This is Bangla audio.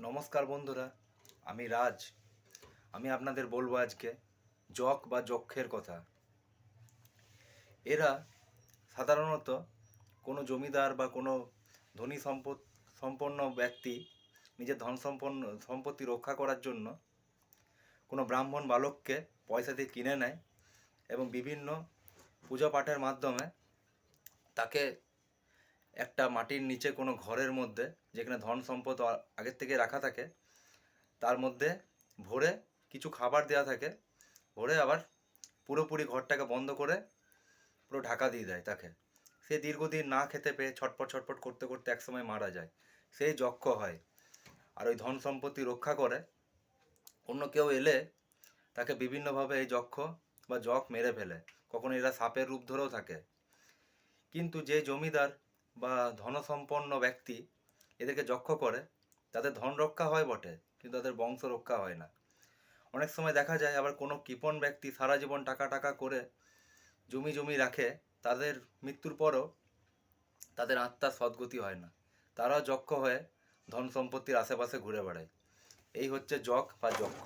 নমস্কার বন্ধুরা, আমি রাজ। আমি আপনাদের বলব আজকে যক বা যক্ষের কথা। এরা সাধারণত কোনো জমিদার বা কোনো ধনী সম্পদ, সম্পন্ন ব্যক্তি নিজের ধন সম্পন্ন, সম্পত্তি রক্ষা করার জন্য কোনো ব্রাহ্মণ বালককে পয়সা দিয়ে কিনে নেয় এবং বিভিন্ন পূজা পাঠের মাধ্যমে তাকে একটা মাটির নিচে কোনো ঘরের মধ্যে, যেখানে ধন সম্পদ আগের থেকে রাখা থাকে, তার মধ্যে ভোরে কিছু খাবার দেওয়া থাকে, ভোরে আবার পুরোপুরি ঘরটাকে বন্ধ করে পুরো ঢাকা দিয়ে দেয় তাকে। সে দীর্ঘদিন না খেতে পেয়ে ছটপট ছটপট করতে করতে একসময় মারা যায়। সেই যক্ষ হয়। আর ওই ধন সম্পত্তি রক্ষা করে। অন্য কেউ এলে তাকে বিভিন্নভাবে এই যক্ষ বা যক মেরে ফেলে। কখনো এরা সাপের রূপ ধরেও থাকে। কিন্তু যে জমিদার বা ধনসম্পন্ন ব্যক্তি এদেরকে যক্ষ করে, তাদের ধন রক্ষা হয় বটে, কিন্তু তাদের বংশ রক্ষা হয় না। অনেক সময় দেখা যায় আবার কোনো কৃপণ ব্যক্তি সারা জীবন টাকা টাকা করে জমি জমি রাখে, তাদের মৃত্যুর পরও তাদের আত্মার সদ্গতি হয় না। তারাও যক্ষ হয়ে ধন সম্পত্তির আশেপাশে ঘুরে বেড়ায়। এই হচ্ছে যক বা যক্ষ